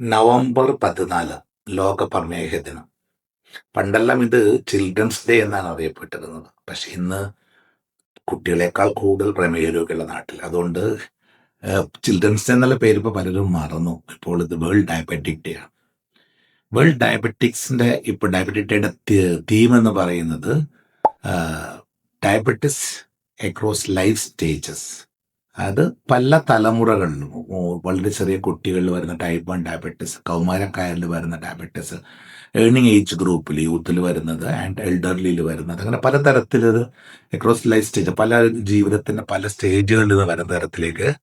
November പതിനാല് ലോക പ്രമേഹ ദിനം പണ്ടെല്ലാം ഇത് ചിൽഡ്രൻസ് ഡേ എന്നാണ് അറിയപ്പെട്ടിരുന്നത്. പക്ഷെ ഇന്ന് കുട്ടികളെക്കാൾ കൂടുതൽ പ്രമേഹ രോഗിയുള്ള നാട്ടിൽ. അതുകൊണ്ട് ചിൽഡ്രൻസ് ഡേ എന്നുള്ള പേര് ഇപ്പോൾ പലരും മറന്നു. ഇപ്പോൾ ഇത് വേൾഡ് ഡയബറ്റിക് ഡേ ആണ്. വേൾഡ് ഡയബറ്റിക്സിന്റെ ഇപ്പോൾ ഡയബറ്റിക് ഡേയുടെ തീം എന്ന് പറയുന്നത് ഡയബറ്റിസ് അക്രോസ് ലൈഫ് സ്റ്റേജസ്. അത് പല തലമുറകളിലും വളരെ ചെറിയ കുട്ടികളിൽ വരുന്ന ടൈപ്പ് വൺ ഡയബറ്റിസ് കൗമാരക്കാരിൽ വരുന്ന ഡയബറ്റിസ് ഏർണിംഗ് ഏജ് ഗ്രൂപ്പിൽ യൂത്തിൽ വരുന്നത് ആൻഡ് എൽഡർലിയിൽ വരുന്നത്. അങ്ങനെ പല തരത്തിലത് അക്രോസ് ലൈഫ് സ്റ്റേജ് പല ജീവിതത്തിന്റെ പല സ്റ്റേജുകളിൽ നിന്ന് വരുന്ന തരത്തിലേക്ക്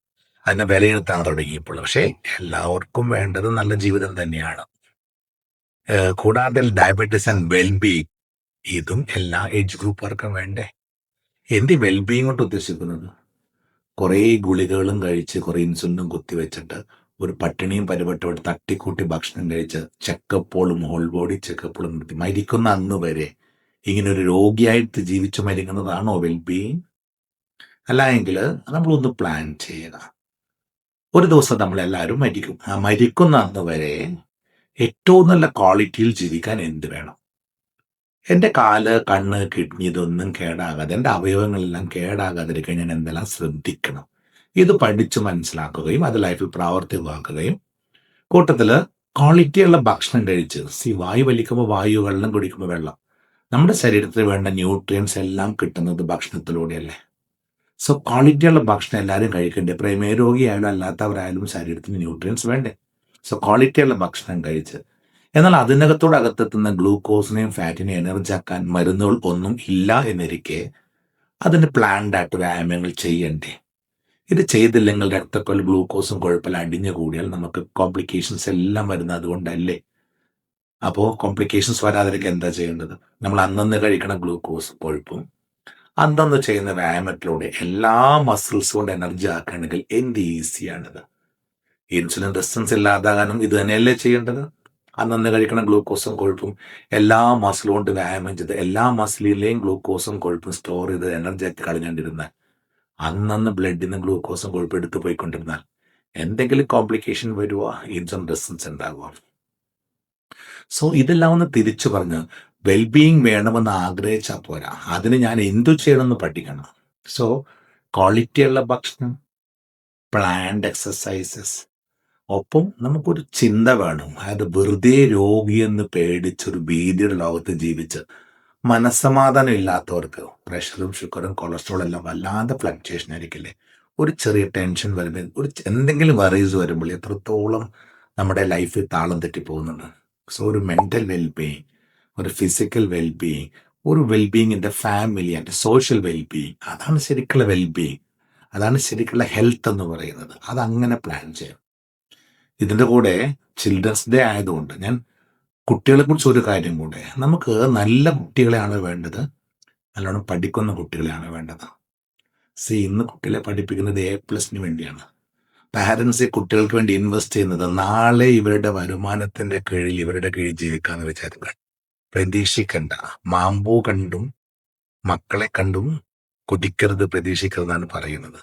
അതിനെ വിലയിരുത്താൻ തുടങ്ങിയപ്പോൾ. പക്ഷേ എല്ലാവർക്കും വേണ്ടത് നല്ല ജീവിതം തന്നെയാണ്. കൂടാതെ ഡയബറ്റിസ് ആൻഡ് വെൽബീങ് ഇതും എല്ലാ ഏജ് ഗ്രൂപ്പുകാർക്കും വേണ്ടേ? എന്ത് വെൽബീങ് കൊണ്ട് ഉദ്ദേശിക്കുന്നത്? കുറേ ഗുളികകളും കഴിച്ച് കുറേ ഇൻസുലിനും കുത്തിവെച്ചിട്ട് ഒരു പട്ടിണിയും പരിപട്ടോട് തട്ടിക്കൂട്ടി ഭക്ഷണം കഴിച്ച് ചെക്കപ്പോളും ഹോൾ ബോഡി ചെക്കപ്പോളും നിർത്തി. മരിക്കുന്ന അന്ന് വരെ ഇങ്ങനെ ഒരു രോഗിയായിട്ട് ജീവിച്ചു മരിക്കുന്നതാണോ വെൽ വെൽബീങ് അല്ല എങ്കിൽ നമ്മളൊന്ന് പ്ലാൻ ചെയ്യുക ഒരു ദിവസം നമ്മളെല്ലാവരും മരിക്കും. ആ മരിക്കുന്ന അന്ന് വരെ ഏറ്റവും നല്ല ക്വാളിറ്റിയിൽ ജീവിക്കാൻ എന്ത് വേണം? എന്റെ കാൽ കണ്ണ് കിഡ്നി ഇതൊന്നും കേടാകാതെ എന്റെ അവയവങ്ങളെല്ലാം കേടാകാതിരിക്കാൻ ഞാൻ എന്തെല്ലാം ശ്രദ്ധിക്കണം? ഇത് പഠിച്ചു മനസ്സിലാക്കുകയും അത് ലൈഫിൽ പ്രാവർത്തികമാക്കുകയും കൂട്ടത്തിൽ ക്വാളിറ്റിയുള്ള ഭക്ഷണം കഴിച്ച് സി വായു വലിക്കുമ്പോൾ വായു വെള്ളം കുടിക്കുമ്പോൾ വെള്ളം. നമ്മുടെ ശരീരത്തിന് വേണ്ട ന്യൂട്രിയൻസ് എല്ലാം കിട്ടുന്നത് ഭക്ഷണത്തിലൂടെയല്ലേ? സോ ക്വാളിറ്റിയുള്ള ഭക്ഷണം എല്ലാവരും കഴിക്കണ്ടേ? പ്രമേയ രോഗിയായാലും അല്ലാത്തവരായാലും ശരീരത്തിന് ന്യൂട്രിയൻസ് വേണ്ടേ? സോ ക്വാളിറ്റിയുള്ള ഭക്ഷണം കഴിച്ച് എന്നാൽ അതിനകത്തോട് അകത്തെത്തുന്ന ഗ്ലൂക്കോസിനെയും ഫാറ്റിനെയും എനർജി ആക്കാൻ മരുന്നുകൾ ഒന്നും ഇല്ല എന്നിരിക്കെ അതിന് പ്ലാൻഡ് ആയിട്ട് വ്യായാമങ്ങൾ ചെയ്യണ്ടേ? ഇത് ചെയ്തില്ലെങ്കിൽ രക്തക്കൊൽ ഗ്ലൂക്കോസും കുഴപ്പമില്ല അടിഞ്ഞു കൂടിയാൽ നമുക്ക് കോംപ്ലിക്കേഷൻസ് എല്ലാം വരുന്നത് അതുകൊണ്ടല്ലേ? അപ്പോൾ കോംപ്ലിക്കേഷൻസ് വരാതിരിക്കാൻ എന്താ ചെയ്യേണ്ടത്? നമ്മൾ അന്നന്ന് കഴിക്കണ ഗ്ലൂക്കോസ് കൊഴുപ്പും അന്നന്ന് ചെയ്യുന്ന വ്യായാമത്തിലൂടെ എല്ലാ മസിൽസ് കൊണ്ട് എനർജി ആക്കണമെങ്കിൽ എന്ത് ഈസിയാണിത് ഇൻസുലിൻ റെസിസ്റ്റൻസ് ഇല്ലാതാകാനും ഇത് തന്നെയല്ലേ ചെയ്യേണ്ടത്? അന്നന്ന് കഴിക്കണ ഗ്ലൂക്കോസും കൊഴുപ്പും എല്ലാ മസിൽ കൊണ്ട് വ്യായാമം ചെയ്ത് എല്ലാ മസിലിലെയും ഗ്ലൂക്കോസും കൊഴുപ്പും സ്റ്റോർ ചെയ്ത് എനർജി ആക്കി കളഞ്ഞുകൊണ്ടിരുന്നാൽ അന്നന്ന് ബ്ലഡിൽ നിന്ന് ഗ്ലൂക്കോസും കൊഴുപ്പ് എടുത്തു പോയിക്കൊണ്ടിരുന്നാൽ എന്തെങ്കിലും കോംപ്ലിക്കേഷൻ വരുക ഇൻസം റെസിസ്റ്റൻസ് ഉണ്ടാകുക സോ ഇതെല്ലാം ഒന്ന് തിരിച്ചു പറഞ്ഞ് വെൽബീയിങ് വേണമെന്ന് ആഗ്രഹിച്ചാൽ പോരാ. അതിന് ഞാൻ എന്തു ചെയ്യണമെന്ന് പഠിക്കണം. സോ ക്വാളിറ്റിയുള്ള ഭക്ഷണം പ്ലാൻഡ് എക്സസൈസസ് ഒപ്പം നമുക്കൊരു ചിന്ത വേണം. അതായത് വെറുതെ രോഗിയെന്ന് പേടിച്ചൊരു ഭീതിയുടെ ലോകത്ത് ജീവിച്ച് മനസ്സമാധാനം ഇല്ലാത്തവർക്ക് പ്രഷറും ഷുഗറും കൊളസ്ട്രോളും എല്ലാം വല്ലാതെ ഫ്ലക്ച്വേഷൻ ആയിരിക്കില്ലേ? ഒരു ചെറിയ ടെൻഷൻ വരുമ്പോൾ ഒരു എന്തെങ്കിലും വറീസ് വരുമ്പോൾ എത്രത്തോളം നമ്മുടെ ലൈഫിൽ താളം തെറ്റിപ്പോകുന്നുണ്ട് സോ ഒരു മെന്റൽ വെൽബീയിങ് ഒരു ഫിസിക്കൽ വെൽബീയിങ് ഒരു വെൽബീയിങ്ങിന്റെ ഫാമിലി ആൻഡ് സോഷ്യൽ വെൽബീയിങ് അതാണ് ശരിക്കുള്ള വെൽബീയിങ് അതാണ് ശരിക്കുള്ള ഹെൽത്ത് എന്ന് പറയുന്നത്. അതങ്ങനെ പ്ലാൻ ചെയ്യണം. ഇതിന്റെ കൂടെ ചിൽഡ്രൻസ് ഡേ ആയതുകൊണ്ട് ഞാൻ കുട്ടികളെക്കുറിച്ച് ഒരു കാര്യം കൂടെ. നമുക്ക് നല്ല കുട്ടികളെയാണ് വേണ്ടത്. നല്ലോണം പഠിക്കുന്ന കുട്ടികളെയാണ് വേണ്ടത്. സി ഇന്ന് കുട്ടികളെ പഠിപ്പിക്കുന്നത് എ പ്ലസിന് വേണ്ടിയാണ്. പാരൻസ് കുട്ടികൾക്ക് വേണ്ടി ഇൻവെസ്റ്റ് ചെയ്യുന്നത് നാളെ ഇവരുടെ വരുമാനത്തിന്റെ കീഴിൽ ഇവരുടെ കീഴിൽ ജീവിക്കാന്ന് വിചാരിക്കുക പ്രതീക്ഷിക്കണ്ട. മാമ്പൂ കണ്ടും മക്കളെ കണ്ടും കൊതിക്കരുത് പ്രതീക്ഷിക്കരുതെന്നാണ് പറയുന്നത്.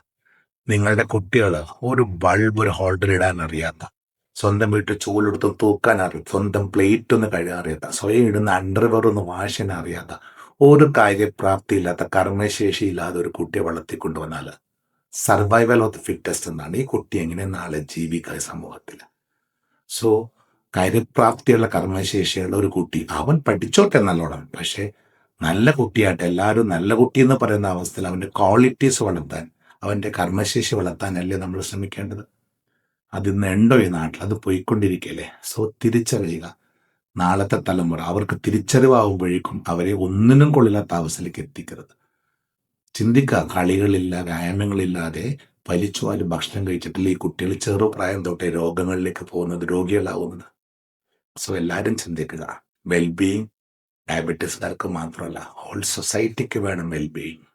നിങ്ങളുടെ കുട്ടികൾ ഒരു ബൾബ് ഒരു ഹോൾഡർ ഇടാൻ അറിയാത്ത സ്വന്തം വീട്ടിൽ ചൂലെടുത്ത് തൂക്കാൻ അറിയാം സ്വന്തം പ്ലേറ്റ് ഒന്ന് കഴുകാൻ അറിയാത്ത സ്വയം ഇടുന്ന അണ്ടർവെയർ ഒന്ന് വാശന അറിയാത്ത ഒരു കാര്യപ്രാപ്തി ഇല്ലാത്ത കർമ്മശേഷി ഇല്ലാതെ ഒരു കുട്ടിയെ വളർത്തിക്കൊണ്ടുവന്നാൽ സർവൈവൽ ഓഫ് ദി ഫിറ്റസ്റ്റ് എന്നാണ് ഈ കുട്ടി എങ്ങനെ നാളെ ജീവിക്കുക സമൂഹത്തിൽ സോ കാര്യപ്രാപ്തിയുള്ള കർമ്മശേഷിയുള്ള ഒരു കുട്ടി അവൻ പഠിച്ചോട്ടെ നല്ലോണം. പക്ഷെ നല്ല കുട്ടിയായിട്ട് എല്ലാവരും നല്ല കുട്ടി എന്ന് പറയുന്ന അവസ്ഥയിൽ അവന്റെ ക്വാളിറ്റീസ് വളർത്താൻ അവന്റെ കർമ്മശേഷി വളർത്താനല്ലേ നമ്മൾ ശ്രമിക്കേണ്ടത്? അതിന്ന് ഉണ്ടോ ഈ നാട്ടിൽ? അത് പോയിക്കൊണ്ടിരിക്കല്ലേ സോ തിരിച്ചറിയുക. നാളത്തെ തലമുറ അവർക്ക് തിരിച്ചറിവാകുമ്പോഴേക്കും അവരെ ഒന്നിനും കൊള്ളില്ലാത്ത അവസ്ഥയിലേക്ക് എത്തിക്കരുത്. ചിന്തിക്കുക. കളികളില്ല വ്യായാമങ്ങളില്ലാതെ വലിച്ചുവാലും ഭക്ഷണം കഴിച്ചിട്ടില്ല. ഈ കുട്ടികൾ ചെറുപ്രായം തൊട്ടേ രോഗങ്ങളിലേക്ക് പോകുന്നത് രോഗികളാവുന്നത്. സോ എല്ലാവരും ചിന്തിക്കുക. വെൽബീയിങ് ഡയബറ്റീസുകാർക്ക് മാത്രമല്ല ഹോൾ സൊസൈറ്റിക്ക് വേണം വെൽബീയിങ്